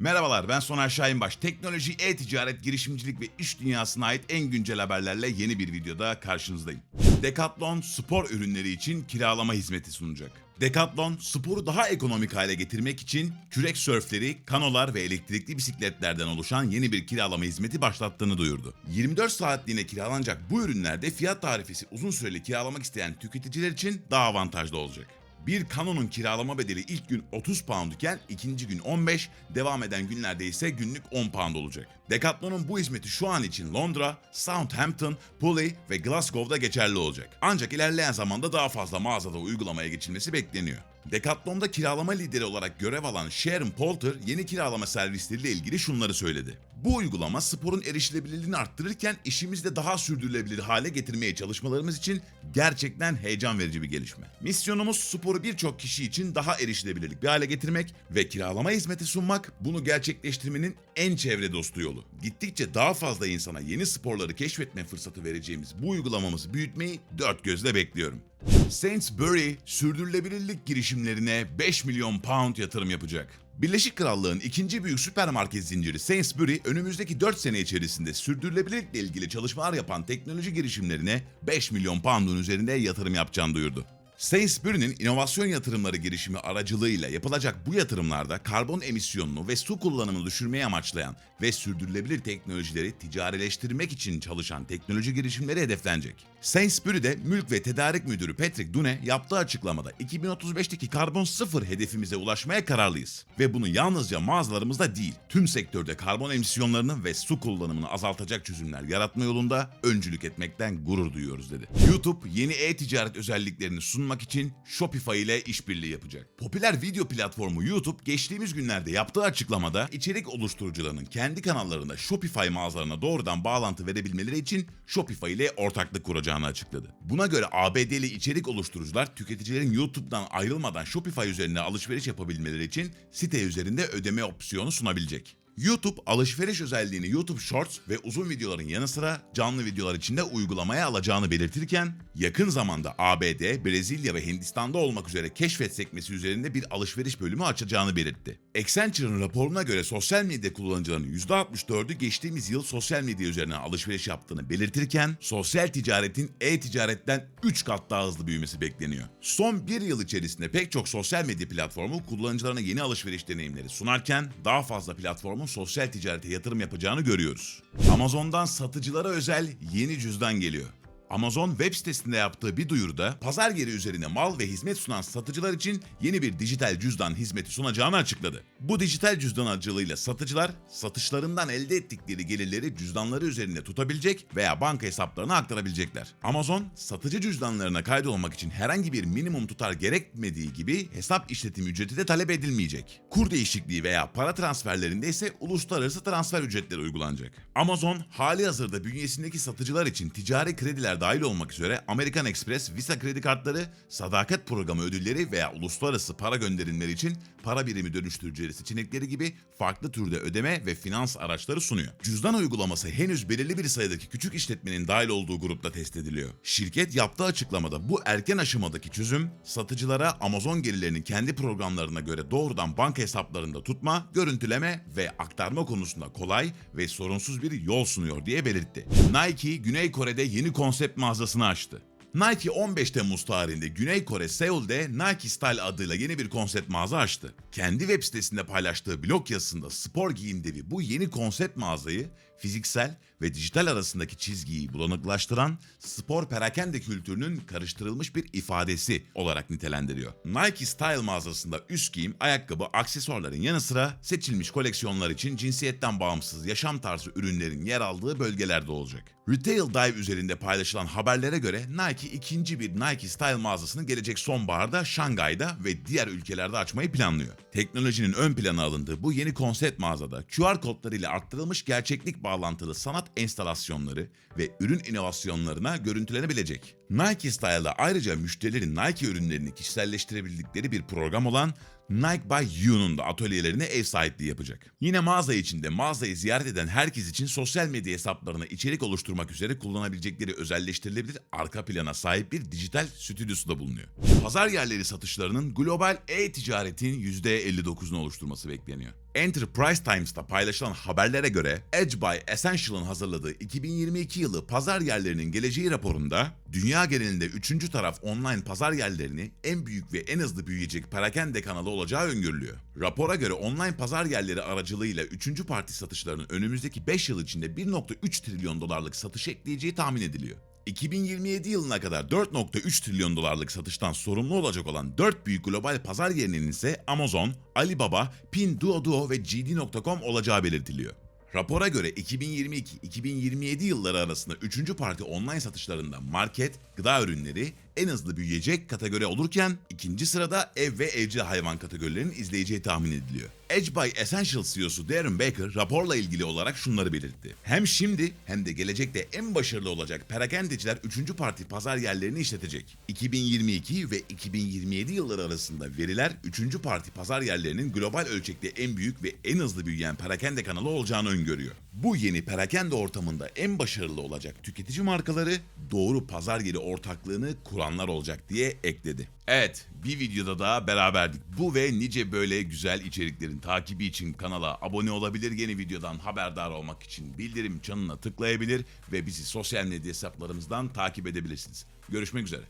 Merhabalar ben Soner Şahinbaş. Teknoloji, e-ticaret, girişimcilik ve iş dünyasına ait en güncel haberlerle yeni bir videoda karşınızdayım. Decathlon spor ürünleri için kiralama hizmeti sunacak. Decathlon sporu daha ekonomik hale getirmek için kürek sörfleri, kanolar ve elektrikli bisikletlerden oluşan yeni bir kiralama hizmeti başlattığını duyurdu. 24 saatliğine kiralanacak bu ürünlerde fiyat tarifesi uzun süreli kiralamak isteyen tüketiciler için daha avantajlı olacak. Bir kanonun kiralama bedeli ilk gün 30 pound iken ikinci gün 15, devam eden günlerde ise günlük 10 pound olacak. Decathlon'un bu hizmeti şu an için Londra, Southampton, Pulley ve Glasgow'da geçerli olacak. Ancak ilerleyen zamanda daha fazla mağazada uygulamaya geçilmesi bekleniyor. Decathlon'da kiralama lideri olarak görev alan Sharon Poulter yeni kiralama servisleriyle ilgili şunları söyledi. Bu uygulama sporun erişilebilirliğini arttırırken işimizi de daha sürdürülebilir hale getirmeye çalışmalarımız için gerçekten heyecan verici bir gelişme. Misyonumuz sporu birçok kişi için daha erişilebilirlik bir hale getirmek ve kiralama hizmeti sunmak bunu gerçekleştirmenin en çevre dostu yolu. Gittikçe daha fazla insana yeni sporları keşfetme fırsatı vereceğimiz bu uygulamamızı büyütmeyi dört gözle bekliyorum. Sainsbury sürdürülebilirlik girişimlerine 5 milyon pound yatırım yapacak. Birleşik Krallığın ikinci büyük süpermarket zinciri Sainsbury önümüzdeki 4 sene içerisinde sürdürülebilirlikle ilgili çalışmalar yapan teknoloji girişimlerine 5 milyon pound'un üzerinde yatırım yapacağını duyurdu. Sainsbury'nin inovasyon yatırımları girişimi aracılığıyla yapılacak bu yatırımlarda karbon emisyonunu ve su kullanımını düşürmeyi amaçlayan ve sürdürülebilir teknolojileri ticarileştirmek için çalışan teknoloji girişimleri hedeflenecek. Sainsbury'de Mülk ve Tedarik Müdürü Patrick Dune yaptığı açıklamada 2035'teki karbon sıfır hedefimize ulaşmaya kararlıyız. Ve bunu yalnızca mağazalarımızda değil, tüm sektörde karbon emisyonlarını ve su kullanımını azaltacak çözümler yaratma yolunda öncülük etmekten gurur duyuyoruz dedi. YouTube yeni e-ticaret özelliklerini sunmak için Shopify ile işbirliği yapacak. Popüler video platformu YouTube geçtiğimiz günlerde yaptığı açıklamada içerik oluşturucularının kendi kanallarında Shopify mağazalarına doğrudan bağlantı verebilmeleri için Shopify ile ortaklık kuracağını açıkladı. Buna göre ABD'li içerik oluşturucular tüketicilerin YouTube'dan ayrılmadan Shopify üzerine alışveriş yapabilmeleri için site üzerinde ödeme opsiyonu sunabilecek. YouTube alışveriş özelliğini YouTube Shorts ve uzun videoların yanı sıra canlı videolar için de uygulamaya alacağını belirtirken yakın zamanda ABD, Brezilya ve Hindistan'da olmak üzere keşfet sekmesi üzerinde bir alışveriş bölümü açacağını belirtti. Accenture'ın raporuna göre sosyal medya kullanıcılarının %64'ü geçtiğimiz yıl sosyal medya üzerine alışveriş yaptığını belirtirken sosyal ticaretin e-ticaretten 3 kat daha hızlı büyümesi bekleniyor. Son bir yıl içerisinde pek çok sosyal medya platformu kullanıcılarına yeni alışveriş deneyimleri sunarken daha fazla platformun sosyal ticarete yatırım yapacağını görüyoruz. Amazon'dan satıcılara özel yeni cüzdan geliyor. Amazon web sitesinde yaptığı bir duyuruda pazar yeri üzerine mal ve hizmet sunan satıcılar için yeni bir dijital cüzdan hizmeti sunacağını açıkladı. Bu dijital cüzdan aracılığıyla satıcılar satışlarından elde ettikleri gelirleri cüzdanları üzerinde tutabilecek veya banka hesaplarına aktarabilecekler. Amazon satıcı cüzdanlarına kaydolmak için herhangi bir minimum tutar gerekmediği gibi hesap işletim ücreti de talep edilmeyecek. Kur değişikliği veya para transferlerinde ise uluslararası transfer ücretleri uygulanacak. Amazon hali hazırda bünyesindeki satıcılar için ticari krediler dahil olmak üzere American Express, Visa kredi kartları, sadakat programı ödülleri veya uluslararası para gönderimleri için para birimi dönüştürücüleri seçenekleri gibi farklı türde ödeme ve finans araçları sunuyor. Cüzdan uygulaması henüz belirli bir sayıdaki küçük işletmenin dahil olduğu grupta test ediliyor. Şirket yaptığı açıklamada bu erken aşamadaki çözüm satıcılara Amazon gelirlerini kendi programlarına göre doğrudan banka hesaplarında tutma, görüntüleme ve aktarma konusunda kolay ve sorunsuz bir yol sunuyor diye belirtti. Nike, Güney Kore'de yeni konsept mağazasını açtı. Nike 15 Temmuz tarihinde Güney Kore Seul'de Nike Style adıyla yeni bir konsept mağaza açtı. Kendi web sitesinde paylaştığı blog yazısında spor giyim devi bu yeni konsept mağazayı fiziksel ve dijital arasındaki çizgiyi bulanıklaştıran spor perakende kültürünün karıştırılmış bir ifadesi olarak nitelendiriyor. Nike Style mağazasında üst giyim, ayakkabı, aksesuarların yanı sıra seçilmiş koleksiyonlar için cinsiyetten bağımsız yaşam tarzı ürünlerin yer aldığı bölgelerde olacak. Retail Dive üzerinde paylaşılan haberlere göre Nike ikinci bir Nike Style mağazasını gelecek sonbaharda Şangay'da ve diğer ülkelerde açmayı planlıyor. Teknolojinin ön plana alındığı bu yeni konsept mağazada QR kodlarıyla arttırılmış gerçeklik bağlantılı sanat enstalasyonları ve ürün inovasyonlarına görüntülenebilecek. Nike Style'da ayrıca müşterilerin Nike ürünlerini kişiselleştirebildikleri bir program olan Nike by You'nun da atölyelerine ev sahipliği yapacak. Yine mağaza içinde mağazayı ziyaret eden herkes için sosyal medya hesaplarına içerik oluşturmak üzere kullanabilecekleri özelleştirilebilir arka plana sahip bir dijital stüdyosu da bulunuyor. Pazar yerleri satışlarının global e-ticaretin %59'unu oluşturması bekleniyor. Enterprise Times'ta paylaşılan haberlere göre Edge by Essential'ın hazırladığı 2022 yılı pazar yerlerinin geleceği raporunda dünya genelinde üçüncü taraf online pazar yerlerini en büyük ve en hızlı büyüyecek perakende kanalı olacağı öngörülüyor. Rapora göre online pazar yerleri aracılığıyla üçüncü parti satışlarının önümüzdeki 5 yıl içinde 1.3 trilyon dolarlık satış ekleyeceği tahmin ediliyor. 2027 yılına kadar 4.3 trilyon dolarlık satıştan sorumlu olacak olan 4 büyük global pazar yerinin ise Amazon, Alibaba, Pinduoduo ve JD.com olacağı belirtiliyor. Rapora göre 2022-2027 yılları arasında 3. parti online satışlarında market, gıda ürünleri en hızlı büyüyecek kategori olurken ikinci sırada ev ve evcil hayvan kategorilerinin izleyeceği tahmin ediliyor. Edge by Essential CEO'su Darren Baker raporla ilgili olarak şunları belirtti. Hem şimdi hem de gelecekte en başarılı olacak perakendeciler 3. parti pazar yerlerini işletecek. 2022 ve 2027 yılları arasında veriler 3. parti pazar yerlerinin global ölçekte en büyük ve en hızlı büyüyen perakende kanalı olacağını öngörüyor. Bu yeni perakende ortamında en başarılı olacak tüketici markaları doğru pazar yeri ortaklığını kuranlar olacak diye ekledi. Evet, bir videoda daha beraberdik. Bu ve nice böyle güzel içeriklerin takibi için kanala abone olabilir, yeni videodan haberdar olmak için bildirim çanına tıklayabilir ve bizi sosyal medya hesaplarımızdan takip edebilirsiniz. Görüşmek üzere.